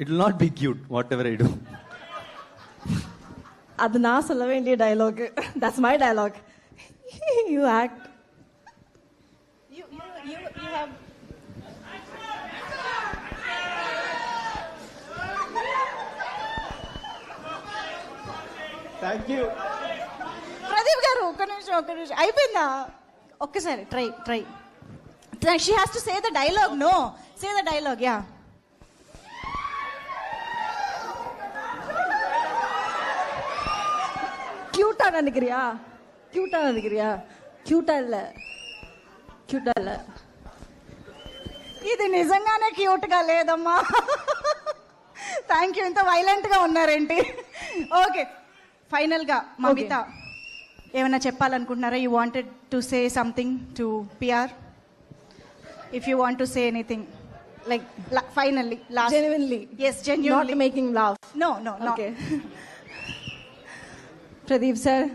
It will not be cute, whatever I do. அது நான் சொல்ல வேண்டிய dialogue that's my dialogue you act You, you, you, you have. Thank you. Pradeep గారు ఒక్క నిమిషం ఒక్క నిమిషం అయిపోయిందా ఒక్కసారి try try she has to say the dialogue no say the dialogue yeah கியூட்டா நினைக்கிறியா கியூட்டா நினைக்கிறியா கியூட்டா இல்ல கியூட்டா இல்ல ఇది నిజంగానే క్యూట్ గా లేదమ్మా థ్యాంక్ యూ ఇంత వైలెంట్ గా ఉన్నారేంటి ఓకే ఫైనల్ గా మమిత ఏమైనా చెప్పాలనుకుంటున్నారా you wanted to say something to PR if you want to say anything like finally last Genuinely. Yes not genuinely making love no no no okay Pradeep sir,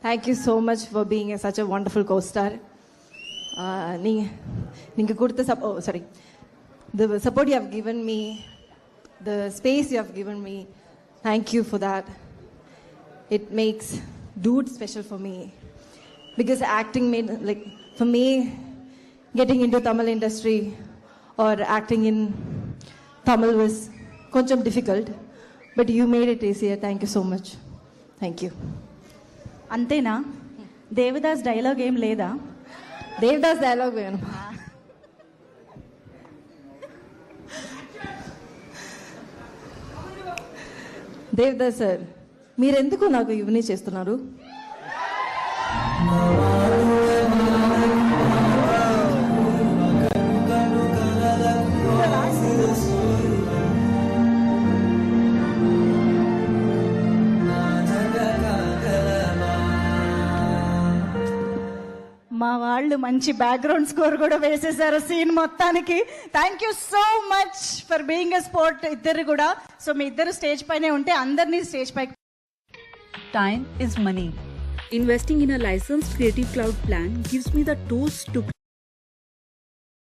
thank you so much for being a, such a wonderful co-star. Uh, நீ நீங்கள் கொடுத்த sub oh sorry the support you have given me the space you have given me thank you for that it makes dude special for me because acting made like for me getting into tamil industry or acting in tamil was koncham difficult but you made it easier thank you so much Thank you. అంతేనా? Devdas dialogue ఏం లేదా? Devdas dialogue Venu. Devdas sir మీరెందుకు నాకు ఇవన్నీ చేస్తున్నారు? మా వాళ్ళు మంచి బ్యాక్గ్రౌండ్ స్కోర్ కూడా వేసేసారు సీన్ మొత్తానికి. Thank you so much for being a sport ఇద్దరు కూడా. సో మీ ఇద్దరు స్టేజ్ పైనే ఉంటే అందరినీ స్టేజ్ పైకి time is money investing in a licensed creative cloud plan gives me the tools to